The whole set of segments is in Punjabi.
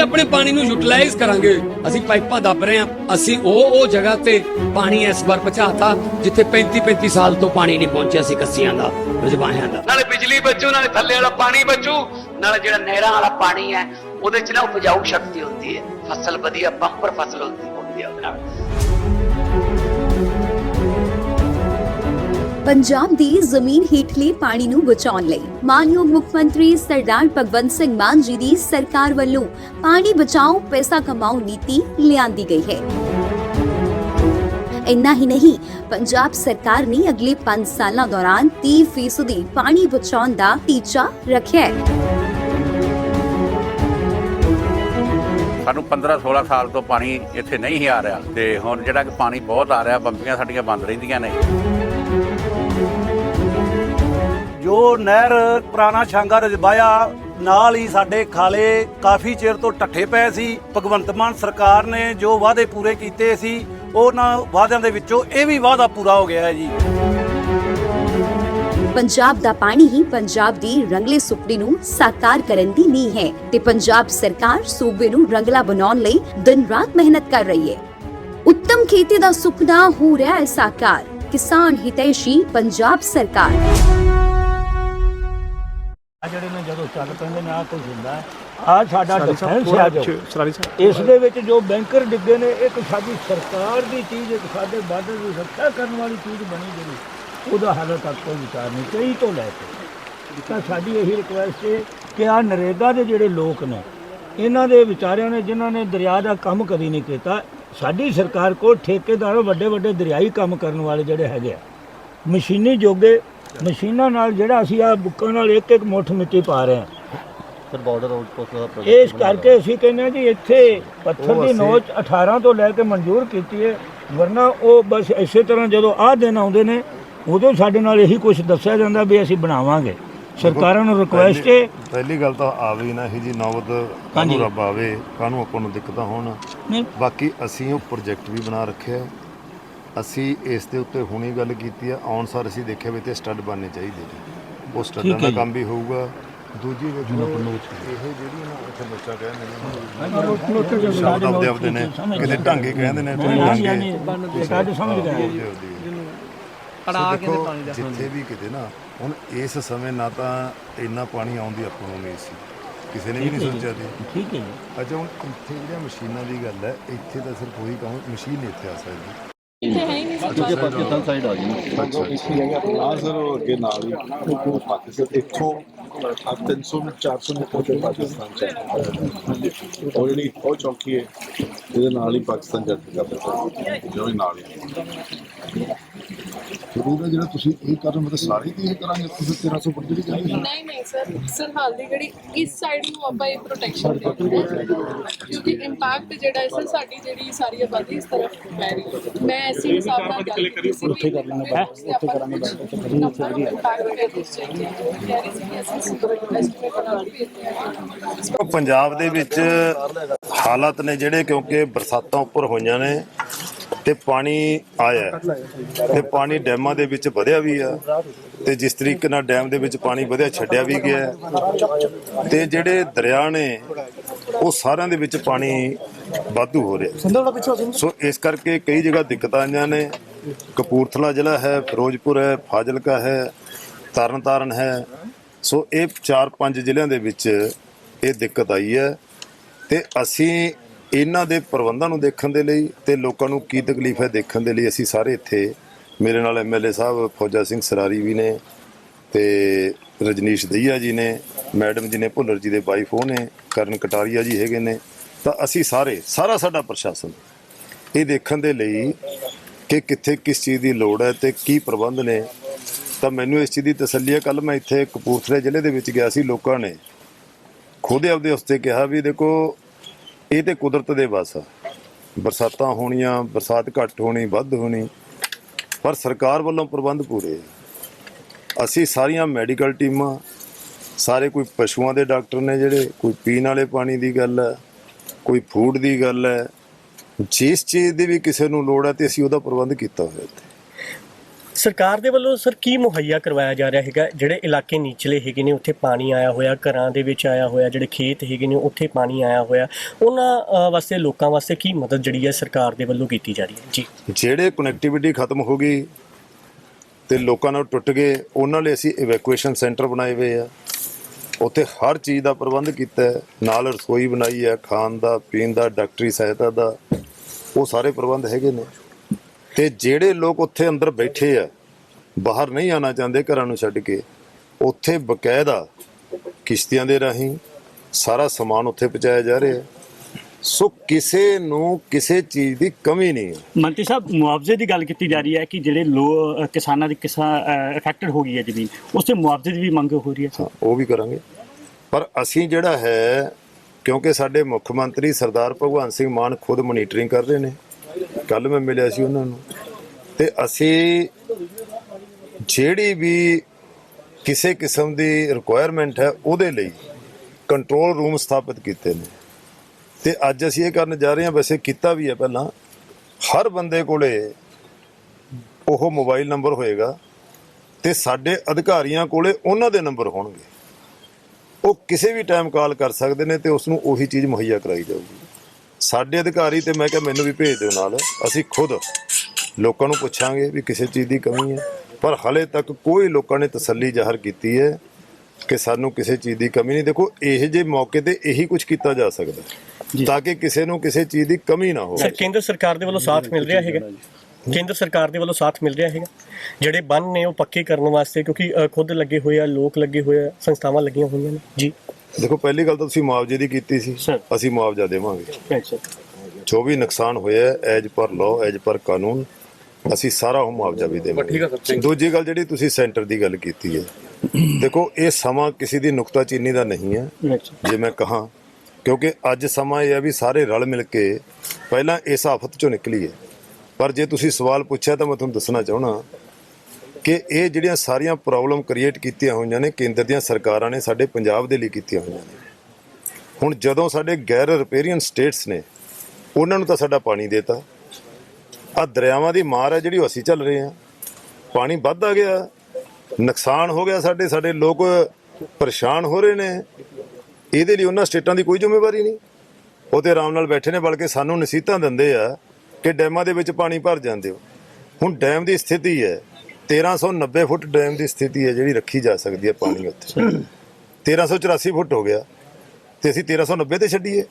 ਆਪਣੇ ਪਾਣੀ ਨੂੰ ਯੂਟਿਲਾਈਜ਼ ਕਰਾਂਗੇ। ਅਸੀਂ ਪਾਈਪਾਂ ਦੱਬ ਰਹੇ ਹਾਂ। ਅਸੀਂ ਉਹ ਉਹ ਜਗ੍ਹਾ ਤੇ ਪਾਣੀ ਇਸ ਵਾਰ ਪਹੁੰਚਾਤਾ, ਜਿੱਥੇ 35 35 ਸਾਲ ਤੋਂ ਪਾਣੀ ਨਹੀਂ ਪਹੁੰਚਿਆ ਸੀ ਕੱਸੀਆਂ ਦਾ ਰਜਵਾਹਿਆਂ ਦਾ। ਨਾਲੇ ਬਿਜਲੀ ਬਚੂ, ਨਾਲੇ ਥੱਲੇ ਵਾਲਾ ਪਾਣੀ ਬਚੂ। ਨਾਲੇ ਜਿਹੜਾ ਨਹਿਰਾਂ ਵਾਲਾ ਪਾਣੀ ਹੈ, ਉਹਦੇ ਚ ਨਾ ਉਪਜਾਊ ਸ਼ਕਤੀ ਹੁੰਦੀ ਹੈ। ਫਸਲ ਵਧੀਆ ਬੰਪਰ ਫਸਲ ਹੁੰਦੀ ਹੈ ਉਹਦੇ ਨਾਲ। ਪੰਜਾਬ ਦੀ ਜ਼ਮੀਨ ਹੇਠਲੇ ਪਾਣੀ ਨੂੰ ਬਚਾਉਣ ਲਈ ਮਾਨਯੋਗ ਮੁੱਖ ਮੰਤਰੀ ਸਰਦਾਰ ਭਗਵੰਤ ਸਿੰਘ ਮਾਨ ਜੀ ਦੀ ਸਰਕਾਰ ਵੱਲੋਂ ਪਾਣੀ ਬਚਾਓ, ਪੈਸਾ ਕਮਾਓ ਨੀਤੀ ਲਿਆਂਦੀ ਗਈ ਹੈ। ਇੰਨਾ ਹੀ ਨਹੀਂ, ਪੰਜਾਬ ਸਰਕਾਰ ਨੇ ਅਗਲੇ 5 ਸਾਲਾਂ ਦੌਰਾਨ 30% ਪਾਣੀ ਬਚਾਉਣ ਦਾ ਟੀਚਾ ਰੱਖਿਆ ਹੈ। ਸਾਨੂੰ 15 16 ਸਾਲ ਤੋਂ ਪਾਣੀ ਇੱਥੇ ਨਹੀਂ ਆ ਰਿਹਾ ਤੇ ਹੁਣ ਜਿਹੜਾ ਕਿ ਪਾਣੀ ਬਹੁਤ ਆ ਰਿਹਾ, ਬੰਬੀਆਂ ਸਾਡੀਆਂ ਬੰਦ ਰਹਿੰਦੀਆਂ ਨੇ। ਜੋ ਨਹਿਰ ਪੁਰਾਣਾ ਛਾਂਗਾ ਰਜਬਾਇਆ, ਨਾਲ ਹੀ ਸਾਡੇ ਖਾਲੇ ਕਾਫੀ ਚਿਰ ਤੋਂ ਟੱਠੇ ਪਏ ਸੀ। ਭਗਵੰਤ ਮਾਨ ਸਰਕਾਰ ਨੇ ਜੋ ਵਾਅਦੇ ਪੂਰੇ ਕੀਤੇ ਸੀ, ਉਹਨਾਂ ਵਾਅਦਿਆਂ ਦੇ ਵਿੱਚੋਂ ਇਹ ਵੀ ਵਾਅਦਾ ਪੂਰਾ ਹੋ ਗਿਆ ਹੈ ਜੀ। ਪੰਜਾਬ ਦਾ ਪਾਣੀ ਹੀ ਪੰਜਾਬ ਦੀ ਰੰਗਲੇ ਸੁਪਨੇ ਨੂੰ ਸਾਕਾਰ ਕਰਨ ਦੀ ਨੀਂਹ ਹੈ ਤੇ ਪੰਜਾਬ ਸਰਕਾਰ ਸੂਬੇ ਨੂੰ ਰੰਗਲਾ ਬਣਾਉਣ ਲਈ ਦਿਨ ਰਾਤ ਮਿਹਨਤ ਕਰ ਰਹੀ ਹੈ। ਉੱਤਮ ਖੇਤੀ ਦਾ ਸੁਪਨਾ ਹੋ ਰਿਹਾ ਹੈ ਸਾਕਾਰ। ਕਿਸਾਨ ਹਿਤੈਸ਼ੀ ਪੰਜਾਬ ਸਰਕਾਰ। ਆ ਜਿਹੜੇ ਨੇ ਜਦੋਂ ਚੱਲ ਪੈਂਦੇ ਨੇ ਆ ਕੁਝ ਹੁੰਦਾ ਆ ਸਾਡਾ ਡਿਫੈਂਸ ਆ ਜੋ। ਇਸ ਦੇ ਵਿੱਚ ਜੋ ਬੈਂਕਰ ਡਿੱਗੇ ਨੇ ਇੱਕ ਸਾਡੀ ਸਰਕਾਰ ਦੀ ਚੀਜ਼ ਇੱਕ ਸਾਡੇ ਬਾਰਡਰ ਦੀ ਰੱਖਿਆ ਕਰਨ ਵਾਲੀ ਚੀਜ਼ ਬਣੀ ਜਿਹੜੀ ਉਹਦਾ ਹਾਲੇ ਤੱਕ ਕੋਈ ਵਿਚਾਰ ਨਹੀਂ ਕਈ ਤੋਂ ਲੈ ਕੇ। ਤਾਂ ਸਾਡੀ ਇਹੀ ਰਿਕੁਐਸਟ ਹੈ ਕਿ ਆ ਨਰੇਗਾ ਦੇ ਜਿਹੜੇ ਲੋਕ ਨੇ ਇਹਨਾਂ ਦੇ ਵਿਚਾਰਿਆਂ ਨੇ ਜਿਨ੍ਹਾਂ ਨੇ ਦਰਿਆ ਦਾ ਕੰਮ ਕਦੀ ਨਹੀਂ ਕੀਤਾ ਸਾਡੀ ਸਰਕਾਰ ਕੋਲ ਠੇਕੇਦਾਰ ਵੱਡੇ ਵੱਡੇ ਦਰਿਆਈ ਕੰਮ ਕਰਨ ਵਾਲੇ ਜਿਹੜੇ ਹੈਗੇ ਆ ਮਸ਼ੀਨੀ ਜੋਗੇ ਮਸ਼ੀਨਾਂ ਨਾਲ ਜਿਹੜਾ ਅਸੀਂ ਆ ਬੁੱਕਾਂ ਨਾਲ ਇੱਕ ਇੱਕ ਮੁੱਠ ਮਿੱਟੀ ਪਾ ਰਹੇ ਹਾਂ। ਸਰ ਬਾਰਡਰ ਆਊਟਪੋਸਟ ਦਾ project ਇਸ ਕਰਕੇ ਅਸੀਂ ਕਹਿੰਦੇ ਹਾਂ ਜੀ ਇੱਥੇ ਪੱਥਰ ਦੀ ਨੋਚ 18 ਤੋਂ ਲੈ ਕੇ ਮਨਜ਼ੂਰ ਕੀਤੀ ਹੈ ਵਰਨਾ ਉਹ ਬਸ ਇਸੇ ਤਰ੍ਹਾਂ ਜਦੋਂ ਆਹ ਦਿਨ ਆਉਂਦੇ ਨੇ ਉਦੋਂ ਸਾਡੇ ਨਾਲ ਇਹੀ ਕੁਝ ਦੱਸਿਆ ਜਾਂਦਾ ਵੀ ਅਸੀਂ ਬਣਾਵਾਂਗੇ। ਸਰਕਾਰਾਂ ਨੂੰ ਰਿਕੁਐਸਟ ਹੈ। ਪਹਿਲੀ ਗੱਲ ਤਾਂ ਆਵੇ ਨਾ ਇਹ ਜੀ ਨੌਬਤ। ਕਾਨੂੰ ਰੱਬ ਆਵੇ ਕਾਨੂੰ ਆਪਾਂ ਨੂੰ ਦਿੱਕਤਾਂ ਹੋਣ। ਨਹੀਂ। ਬਾਕੀ ਅਸੀਂ ਉਹ ਪ੍ਰੋਜੈਕਟ ਵੀ ਬਣਾ ਰੱਖਿਆ ਅਸੀਂ ਇਸ ਦੇ ਉੱਤੇ ਹੁਣੀ ਗੱਲ ਕੀਤੀ ਆ ਆਉਣ ਸਾਰ ਅਸੀਂ ਦੇਖਿਆ ਵੀ ਤੇ ਸਟੱਡ ਬਣਨੇ ਚਾਹੀਦੇ ਨੇ ਉਹ ਸਟੱਡਾਂ ਦਾ। ਕੰਮ ਵੀ ਹੋਊਗਾ। ਦੂਜੀ ਵੇਖੋ ਇਹ ਜਿਹੜੀ ਨਾ ਇੱਥੇ ਬੱਚਾ ਕਹਿੰਦੇ ਨੇ ਸ਼ਬਦ ਆਪਦੇ ਆਪਦੇ ਨੇ ਕਿਤੇ ਢਾਂਗੇ ਕਹਿੰਦੇ ਨੇ ਤੇ ਢਾਂਗੇ ਸਾਡੇ ਸਮਝ ਗਏ ਅੜਾ ਕੇ ਪਾਣੀ ਦਾ ਜਿੱਥੇ ਵੀ ਕਿਤੇ ਨਾ ਹੁਣ ਇਸ ਸਮੇਂ ਨਾ ਤਾਂ ਇੰਨਾ ਪਾਣੀ ਆਉਣ ਦੀ ਆਪਾਂ ਨੂੰ ਉਮੀਦ ਸੀ। ਕਿਸੇ ਨੇ ਵੀ ਨਹੀਂ ਸੋਚਿਆ ਸੀ ਠੀਕ ਹੈ ਜੀ। ਅੱਛਾ ਹੁਣ ਇੱਥੇ ਜਿਹੜੀਆਂ ਮਸ਼ੀਨਾਂ ਦੀ ਗੱਲ ਹੈ ਇੱਥੇ ਤਾਂ ਸਿਰਫ ਉਹੀ ਕਹੂੰ ਮਸ਼ੀਨ ਨਹੀਂ ਇੱਥੇ ਆ ਸਕਦੀ। ਕਿਉਂਕਿ ਪਾਕਿਸਤਾਨ ਸਾਈਡ ਆ ਗਈ ਆ ਸਰ ਉਹ ਅੱਗੇ ਨਾਲ ਹੀ। ਪਾਕਿਸਤਾਨ ਇੱਥੋਂ 300 ਮੀਟਰ 400 ਮੀਟਰ ਤੇ ਪਾਕਿਸਤਾਨ ਚ ਹੈ ਉਹ ਜਿਹੜੀ ਉਹ ਚੌਕੀ ਹੈ ਇਹਦੇ ਨਾਲ ਹੀ ਪਾਕਿਸਤਾਨ ਜਾ ਕੇ ਕਰਦਾ ਜੋ ਹੀ ਨਾਲ ਹੀ। ਜ਼ਰੂਰ ਹੈ ਜਿਹੜਾ ਤੁਸੀਂ ਇਹ ਕਰ ਰਹੇ ਹੋ ਮਤਲਬ ਸਾਰੇ ਦੀ ਇਹ ਕਰਾਂਗੇ ਤੁਸੀਂ 1300 ਫੁੱਟ ਜਿਹੜੀ ਕਹਿੰਦੇ ਨਹੀਂ ਨਹੀਂ ਸਰ ਸਰ ਹਾਲ ਦੀ ਜਿਹੜੀ ਇਸ ਸਾਈਡ ਨੂੰ ਆਪਾਂ ਇਹ ਪ੍ਰੋਟੈਕਸ਼ਨ ਦੇ ਰਹੇ ਹਾਂ। ਕਿਉਂਕਿ ਇੰਪੈਕਟ ਜਿਹੜਾ ਹੈ ਸਰ ਸਾਡੀ ਜਿਹੜੀ ਸਾਰੀ ਆਬਾਦੀ ਇਸ ਤਰਫ ਪੈ ਰਹੀ ਹੈ। ਮੈਂ ਐਸੀ ਹਿਸਾਬ ਨਾਲ ਗੱਲ ਕੀਤੀ ਸੀ ਉੱਥੇ ਕਰ ਹੈ ਉੱਥੇ ਕਰਾਂਗੇ ਇੰਪੈਕਟ ਹੈ। ਉਸ ਚੀਜ਼ ਦੀ ਕਹਿ ਰਹੀ ਸੀ ਕਿ ਅਸੀਂ ਐਸਟੀਮੇਟ ਬਣਾ ਕੇ ਭੇਜਦੇ ਹਾਂ ਪੰਜਾਬ ਦੇ ਵਿੱਚ ਹਾਲਾਤ ਨੇ ਜਿਹੜੇ ਕਿਉਂਕਿ ਬਰਸਾਤਾਂ ਉੱਪਰ ਹੋਈਆਂ ਨੇ ਤੇ ਪਾਣੀ ਆਇਆ ਹੈ। ਤੇ ਪਾਣੀ ਡੈਮਾਂ ਦੇ ਵਿੱਚ ਵਧਿਆ ਵੀ ਆ। ਤੇ ਜਿਸ ਤਰੀਕੇ ਨਾਲ ਡੈਮ ਦੇ ਵਿੱਚ ਪਾਣੀ ਵਧਿਆ ਛੱਡਿਆ ਵੀ ਗਿਆ ਹੈ। ਤੇ ਜਿਹੜੇ ਦਰਿਆ ਨੇ ਉਹ ਸਾਰਿਆਂ ਦੇ ਵਿੱਚ ਪਾਣੀ ਵਾਧੂ ਹੋ ਰਿਹਾ ਸੋ ਇਸ ਕਰਕੇ ਕਈ ਜਗ੍ਹਾ ਦਿੱਕਤਾਂ ਆਈਆਂ ਨੇ। ਕਪੂਰਥਲਾ ਜ਼ਿਲ੍ਹਾ ਹੈ ਫਿਰੋਜ਼ਪੁਰ ਹੈ ਫਾਜ਼ਿਲਕਾ ਹੈ ਤਰਨਤਾਰਨ ਹੈ। ਸੋ ਇਹ ਚਾਰ ਪੰਜ ਜ਼ਿਲ੍ਹਿਆਂ ਦੇ ਵਿੱਚ ਇਹ ਦਿੱਕਤ ਆਈ ਹੈ। ਤੇ ਅਸੀਂ ਇਹਨਾਂ ਦੇ ਪ੍ਰਬੰਧਾਂ ਨੂੰ ਦੇਖਣ ਦੇ ਲਈ ਤੇ ਲੋਕਾਂ ਨੂੰ ਕੀ ਤਕਲੀਫ ਹੈ ਦੇਖਣ ਦੇ ਲਈ ਅਸੀਂ ਸਾਰੇ ਇੱਥੇ ਮੇਰੇ ਨਾਲ ਐਮਐਲਏ ਸਾਹਿਬ ਫੌਜਾ ਸਿੰਘ ਸਰਾਰੀ ਵੀ ਨੇ ਤੇ ਰਜਨੀਸ਼ ਦਈਆ ਜੀ ਨੇ, ਮੈਡਮ ਜੀ ਨੇ, ਭੁੱਲਰ ਜੀ ਦੇ ਵਾਈਫ ਉਹ ਨੇ, ਕਰਨ ਕਟਾਰੀਆ ਜੀ ਹੈਗੇ ਨੇ। ਤਾਂ ਅਸੀਂ ਸਾਰੇ, ਸਾਰਾ ਸਾਡਾ ਪ੍ਰਸ਼ਾਸਨ ਇਹ ਦੇਖਣ ਦੇ ਲਈ ਕਿ ਕਿੱਥੇ ਕਿਸ ਚੀਜ਼ ਦੀ ਲੋੜ ਹੈ ਤੇ ਕੀ ਪ੍ਰਬੰਧ ਨੇ। ਤਾਂ ਮੈਨੂੰ ਇਸ ਚੀਜ਼ ਦੀ ਤਸੱਲੀ ਹੈ ਕੱਲ ਮੈਂ ਇੱਥੇ ਕਪੂਰਥਲੇ ਜ਼ਿਲ੍ਹੇ ਦੇ ਵਿੱਚ ਗਿਆ ਸੀ, ਲੋਕਾਂ ਨੇ ਖੁਦ ਆਪਦੇ ਉਸਤੇ ਕਿਹਾ ਵੀ ਦੇਖੋ ਇਹ ਤੇ ਕੁਦਰਤ ਦੇ ਵੱਸ ਆ ਬਰਸਾਤਾਂ ਹੋਣੀਆਂ, ਬਰਸਾਤ ਘੱਟ ਹੋਣੀ, ਵੱਧ ਹੋਣੀ, ਪਰ ਸਰਕਾਰ ਵੱਲੋਂ ਪ੍ਰਬੰਧ ਪੂਰੇ ਆ। ਅਸੀਂ ਸਾਰੀਆਂ ਮੈਡੀਕਲ ਟੀਮਾਂ, ਸਾਰੇ ਕੋਈ ਪਸ਼ੂਆਂ ਦੇ ਡਾਕਟਰ ਨੇ ਜਿਹੜੇ, ਕੋਈ ਪੀਣ ਵਾਲੇ ਪਾਣੀ ਦੀ ਗੱਲ ਹੈ, ਕੋਈ ਫੂਡ ਦੀ ਗੱਲ ਹੈ, ਜਿਸ ਚੀਜ਼ ਦੀ ਵੀ ਕਿਸੇ ਨੂੰ ਲੋੜ ਹੈ ਤੇ ਅਸੀਂ ਉਹਦਾ ਪ੍ਰਬੰਧ ਕੀਤਾ ਹੋਇਆ ਇੱਥੇ ਸਰਕਾਰ ਦੇ ਵੱਲੋਂ ਸਰ ਕੀ ਮੁਹੱਈਆ ਕਰਵਾਇਆ ਜਾ ਰਿਹਾ ਹੈਗਾ? ਜਿਹੜੇ ਇਲਾਕੇ ਨੀਚਲੇ ਹੈਗੇ ਨੇ, ਉੱਥੇ ਪਾਣੀ ਆਇਆ ਹੋਇਆ, ਘਰਾਂ ਦੇ ਵਿੱਚ ਆਇਆ ਹੋਇਆ, ਜਿਹੜੇ ਖੇਤ ਹੈਗੇ ਨੇ, ਉੱਥੇ ਪਾਣੀ ਆਇਆ ਹੋਇਆ। ਉਹਨਾਂ ਵਾਸਤੇ, ਲੋਕਾਂ ਵਾਸਤੇ ਕੀ ਮਦਦ ਜਿਹੜੀ ਹੈ ਸਰਕਾਰ ਦੇ ਵੱਲੋਂ ਕੀਤੀ ਜਾ ਰਹੀ ਹੈ? ਜੀ। ਜਿਹੜੇ ਕਨੈਕਟੀਵਿਟੀ ਖਤਮ ਹੋ ਗਈ ਤੇ ਲੋਕਾਂ ਨਾਲ ਟੁੱਟ ਗਏ, ਉਹਨਾਂ ਲਈ ਅਸੀਂ ਇਵੈਕੂਏਸ਼ਨ ਸੈਂਟਰ ਬਣਾਏ ਹੋਏ ਆ। ਉੱਥੇ ਹਰ ਚੀਜ਼ ਦਾ ਪ੍ਰਬੰਧ ਕੀਤਾ ਹੈ। ਨਾਲ ਰਸੋਈ ਬਣਾਈ ਹੈ, ਖਾਣ ਦਾ, ਪੀਣ ਦਾ, ਡਾਕਟਰੀ ਸਹਾਇਤਾ ਦਾ, ਉਹ ਸਾਰੇ ਪ੍ਰਬੰਧ ਹੈਗੇ ਨੇ। ਤੇ ਜਿਹੜੇ ਲੋਕ ਉੱਥੇ ਅੰਦਰ ਬੈਠੇ ਆ ਬਾਹਰ ਨਹੀਂ ਆਣਾ ਚਾਹੁੰਦੇ ਘਰਾਂ ਨੂੰ ਛੱਡ ਕੇ ਉੱਥੇ ਬਕਾਇਦਾ ਕਿਸ਼ਤੀਆਂ ਦੇ ਰਾਹੀਂ ਸਾਰਾ ਸਮਾਨ ਉੱਥੇ ਪਹੁੰਚਾਇਆ ਜਾ ਰਿਹਾ। ਹੈ ਸੋ ਕਿਸੇ ਨੂੰ ਕਿਸੇ ਚੀਜ਼ ਦੀ ਕਮੀ ਨਹੀਂ ਹੈ। ਮੰਤਰੀ ਸਾਹਿਬ ਮੁਆਵਜ਼ੇ ਦੀ ਗੱਲ ਕੀਤੀ ਜਾ ਰਹੀ ਹੈ ਕਿ ਜਿਹੜੇ ਲੋ ਕਿਸਾਨਾਂ ਦੀ ਕਿਸਾਨ ਅਫੈਕਟਡ ਹੋ ਗਈ ਹੈ ਜ਼ਮੀਨ ਉਸ ਤੇ ਮੁਆਵਜ਼ੇ ਦੀ ਵੀ ਮੰਗ ਹੋ ਰਹੀ ਹੈ। ਹਾਂ, ਉਹ ਵੀ ਕਰਾਂਗੇ। ਪਰ ਅਸੀਂ ਜਿਹੜਾ ਹੈ ਕਿਉਂਕਿ ਸਾਡੇ ਮੁੱਖ ਮੰਤਰੀ ਸਰਦਾਰ ਭਗਵੰਤ ਸਿੰਘ ਮਾਨ ਖੁਦ ਮੋਨੀਟਰਿੰਗ ਕਰ ਰਹੇ ਨੇ ਕੱਲ ਮੈਂ ਮਿਲਿਆ ਸੀ ਉਹਨਾਂ ਨੂੰ। ਤੇ ਅਸੀਂ ਜਿਹੜੀ ਵੀ ਕਿਸੇ ਕਿਸਮ ਦੀ ਰਿਕੁਆਇਰਮੈਂਟ ਹੈ ਉਹਦੇ ਲਈ ਕੰਟਰੋਲ ਰੂਮ ਸਥਾਪਿਤ ਕੀਤੇ ਨੇ। ਤੇ ਅੱਜ ਅਸੀਂ ਇਹ ਕਰਨ ਜਾ ਰਹੇ ਹਾਂ, ਵੈਸੇ ਕੀਤਾ ਵੀ ਹੈ ਪਹਿਲਾਂ। ਹਰ ਬੰਦੇ ਕੋਲੇ ਉਹ ਮੋਬਾਈਲ ਨੰਬਰ ਹੋਏਗਾ ਤੇ ਸਾਡੇ ਅਧਿਕਾਰੀਆਂ ਕੋਲੇ ਉਹਨਾਂ ਦੇ ਨੰਬਰ ਹੋਣਗੇ। ਉਹ ਕਿਸੇ ਵੀ ਟਾਈਮ ਕਾਲ ਕਰ ਸਕਦੇ ਨੇ ਤੇ ਉਸ ਨੂੰ ਉਹੀ ਚੀਜ਼ ਮੁਹੱਈਆ ਕਰਾਈ ਜਾਊਗੀ। ਸਾਡੇ ਅਧਿਕਾਰੀ ਤੇ ਮੈਂ ਕਿਹਾ ਮੈਨੂੰ ਵੀ ਭੇਜ ਦਿਓ ਨਾਲ। ਅਸੀਂ ਖੁਦ ਲੋਕਾਂ ਨੂੰ ਪੁੱਛਾਂਗੇ ਵੀ ਕਿਸੇ ਚੀਜ਼ ਦੀ ਕਮੀ ਹੈ। ਪਰ ਹਲੇ ਤੱਕ ਕੋਈ ਲੋਕਾਂ ਨੇ ਤਸੱਲੀ ਜ਼ਾਹਰ ਕੀਤੀ ਹੈ ਕਿ ਸਾਨੂੰ ਕਿਸੇ ਚੀਜ਼ ਦੀ ਕਮੀ ਨਹੀਂ। ਦੇਖੋ ਇਹ ਜੇ ਮੌਕੇ ਤੇ ਇਹੀ ਕੁਝ ਕੀਤਾ ਜਾ ਸਕਦਾ ਹੈ, ਤਾਂ ਕਿ ਕਿਸੇ ਨੂੰ ਕਿਸੇ ਚੀਜ਼ ਦੀ ਕਮੀ ਨਾ ਹੋਵੇ। ਸਰ ਕੇਂਦਰ ਸਰਕਾਰ ਦੇ ਵੱਲੋਂ ਸਾਥ ਮਿਲ ਰਿਹਾ ਹੈਗਾ। ਕੇਂਦਰ ਸਰਕਾਰ ਦੇ ਵੱਲੋਂ ਸਾਥ ਮਿਲ ਰਿਹਾ ਹੈਗਾ। ਜਿਹੜੇ ਬੰਨ ਨੇ ਉਹ ਪੱਕੇ ਕਰਨ ਵਾਸਤੇ ਕਿਉਂਕਿ ਖੁਦ ਲੱਗੇ ਹੋਏ ਆ ਲੋਕ ਲੱਗੇ ਹੋਏ ਆ ਸੰਸਥਾਵਾਂ ਲੱਗੀਆਂ ਹੋਈਆਂ ਨੇ। ਜੀ। ਦੇਖੋ ਪਹਿਲੀ ਗੱਲ ਤਾਂ ਤੁਸੀਂ ਮੁਆਵਜ਼ੇ ਦੀ ਕੀਤੀ ਸੀ. ਅਸੀਂ ਮੁਆਵਜ਼ਾ ਦੇਵਾਂਗੇ। ਅੱਛਾ ਜੋ ਵੀ ਨੁਕਸਾਨ ਹੋਇਆ as per law as per ਕਾਨੂੰਨ ਅਸੀਂ ਸਾਰਾ ਉਹ ਮੁਆਵਜ਼ਾ ਵੀ ਦੇਵਾਂਗੇ। ਦੂਜੀ ਗੱਲ ਜਿਹੜੀ ਤੁਸੀਂ ਸੈਂਟਰ ਦੀ ਗੱਲ ਕੀਤੀ ਹੈ। ਦੇਖੋ ਇਹ ਸਮਾਂ ਕਿਸੇ ਦੀ ਨੁਕਤਾਚੀਨੀ ਦਾ ਨਹੀਂ ਹੈ। ਜੇ ਮੈਂ ਕਹਾਂ ਕਿਉਂਕਿ ਅੱਜ ਸਮਾਂ ਇਹ ਹੈ ਵੀ ਸਾਰੇ ਰਲ ਮਿਲ ਕੇ ਪਹਿਲਾਂ ਇਸ ਆਫਤ ਚੋਂ ਨਿਕਲੀਏ। ਪਰ ਜੇ ਤੁਸੀਂ ਸਵਾਲ ਪੁੱਛਿਆ ਤਾਂ ਮੈਂ ਤੁਹਾਨੂੰ ਦੱਸਣਾ ਚਾਹਣਾ ਕਿ ਇਹ ਜਿਹੜੀਆਂ ਸਾਰੀਆਂ ਪ੍ਰੋਬਲਮ ਕ੍ਰੀਏਟ ਕੀਤੀਆਂ ਹੋਈਆਂ ਨੇ, ਕੇਂਦਰ ਦੀਆਂ ਸਰਕਾਰਾਂ ਨੇ ਸਾਡੇ ਪੰਜਾਬ ਦੇ ਲਈ ਕੀਤੀਆਂ ਹੋਈਆਂ ਨੇ। ਹੁਣ ਜਦੋਂ ਸਾਡੇ ਗੈਰ ਰਿਪੇਰੀਅਨ ਸਟੇਟਸ ਨੇ, ਉਹਨਾਂ ਨੂੰ ਤਾਂ ਸਾਡਾ ਪਾਣੀ ਦੇਤਾ। ਆ ਦਰਿਆਵਾਂ ਦੀ ਮਾਰ ਹੈ ਜਿਹੜੀ ਉਹ ਅਸੀਂ ਚੱਲ ਰਹੇ ਹਾਂ। ਪਾਣੀ ਵੱਧ ਆ ਗਿਆ, ਨੁਕਸਾਨ ਹੋ ਗਿਆ ਸਾਡੇ ਸਾਡੇ ਲੋਕ ਪਰੇਸ਼ਾਨ ਹੋ ਰਹੇ ਨੇ। ਇਹਦੇ ਲਈ ਉਹਨਾਂ ਸਟੇਟਾਂ ਦੀ ਕੋਈ ਜ਼ਿੰਮੇਵਾਰੀ ਨਹੀਂ। ਉਹ ਤੇ ਆਰਾਮ ਨਾਲ ਬੈਠੇ ਨੇ, ਬਲਕਿ ਸਾਨੂੰ ਨਸੀਹਤਾਂ ਦਿੰਦੇ ਆ ਕਿ ਡੈਮਾਂ ਦੇ ਵਿੱਚ ਪਾਣੀ ਭਰ ਜਾਂਦੇ ਹੋ। ਹੁਣ ਡੈਮ ਦੀ ਸਥਿਤੀ ਹੈ 1390 ਫੁੱਟ ਡੈਮ ਦੀ ਸਥਿਤੀ ਹੈ ਜਿਹੜੀ ਰੱਖੀ ਜਾ ਸਕਦੀ ਹੈ ਪਾਣੀ ਉੱਥੇ। 1384 ਫੁੱਟ ਹੋ ਗਿਆ ਤੇ ਅਸੀਂ 1390 ਤੇ ਛੱਡੀਏ।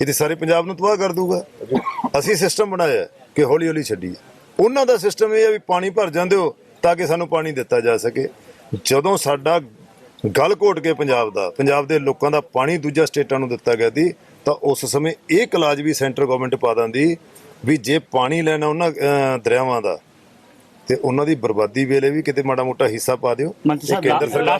ਇਹ ਤੇ ਸਾਰੇ ਪੰਜਾਬ ਨੂੰ ਤਬਾਹ ਕਰ ਦੂਗਾ ਅਸੀਂ ਸਿਸਟਮ ਬਣਾਇਆ ਕਿ ਹੌਲੀ ਹੌਲੀ ਛੱਡੀਏ। ਉਹਨਾਂ ਦਾ ਸਿਸਟਮ ਇਹ ਹੈ ਵੀ ਪਾਣੀ ਭਰ ਜਾਂਦੇ ਹੋ ਤਾਂ ਕਿ ਸਾਨੂੰ ਪਾਣੀ ਦਿੱਤਾ ਜਾ ਸਕੇ। ਜਦੋਂ ਸਾਡਾ ਗਲ ਘੋਟ ਕੇ ਪੰਜਾਬ ਦਾ ਪੰਜਾਬ ਦੇ ਲੋਕਾਂ ਦਾ ਪਾਣੀ ਦੂਜਾ ਸਟੇਟਾਂ ਨੂੰ ਦਿੱਤਾ ਗਿਆ ਸੀ ਤਾਂ ਉਸ ਸਮੇਂ ਇਹ ਕਲਾਜ ਵੀ ਸੈਂਟਰ ਗਵਰਨਮੈਂਟ ਪਾ ਦਿੰਦੀ ਵੀ ਜੇ ਪਾਣੀ ਲੈਣਾ ਉਹਨਾਂ ਦਰਿਆਵਾਂ ਦਾ ਤੇ ਉਹਨਾਂ ਦੀ ਬਰਬਾਦੀ ਵੇਲੇ ਵੀ ਕਿਤੇ ਮਾੜਾ ਮੋਟਾ ਹਿੱਸਾ ਪਾ ਦਿਓ ਮੰਤਰੀ ਇਹ ਸਾਹਿਬ ਕੇਂਦਰ ਸਰਕਾਰ